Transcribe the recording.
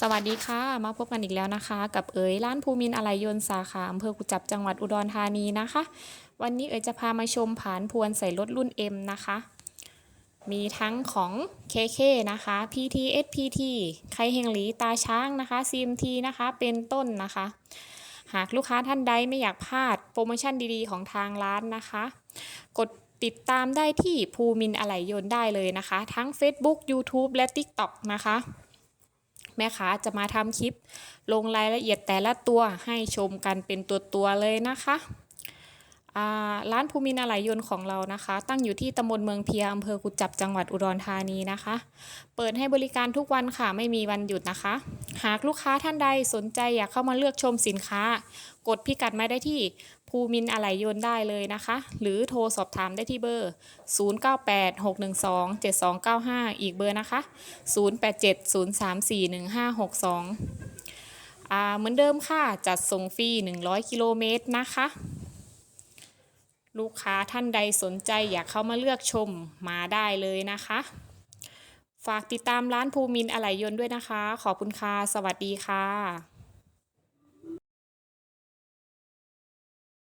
สวัสดีค่ะ มาพบกันอีกแล้วนะคะ กับเอ๋ยร้านภูมินอะไหลยนต์สาขาอำเภอกุจับจังหวัดอุดรธานีนะคะ วันนี้เอ๋ยจะพามาชมผานพวนใส่รถรุ่น M นะคะ มีทั้งของ KK นะคะ PT SPT ไคเฮงหลีตาช้างนะคะ CMT นะคะเป็นต้นนะคะ หากลูกค้าท่านใดไม่อยากพลาดโปรโมชั่นดีๆ ของทางร้านนะคะ กดติดตามได้ที่ภูมินอะไหลยนต์ได้เลยนะคะ ทั้ง Facebook YouTube และ TikTok นะคะ แม่ค้าจะมาทำคลิป ลงรายละเอียดแต่ละตัวให้ชมกันเป็นตัวตัวๆเลยนะคะ ร้านภูมินทร์อะไหลยนต์ของเรานะคะ ตั้งอยู่ที่ตำบลเมืองเพียอำเภอกุจจับจังหวัดอุดรธานีนะคะ เปิดให้บริการทุกวันค่ะไม่มีวันหยุดนะคะ หากลูกค้าท่านใดสนใจอยากเข้ามาเลือกชมสินค้า กดพิกัดมาได้ที่ภูมินทร์อะไหล่ยนต์ได้เลยนะคะ หรือโทรสอบถามได้ที่เบอร์ 0986127295 อีกเบอร์นะคะ 0870341562อ่าเหมือนเดิมค่ะ จัดส่งฟรี 100 กิโลเมตรนะคะ ลูกค้าท่านใดสนใจอยากเข้ามาเลือกชมมาได้เลยนะคะ ฝากติดตามร้านภูมินอะไหล่ยนต์ด้วยนะคะ ขอบคุณค่ะ สวัสดีค่ะ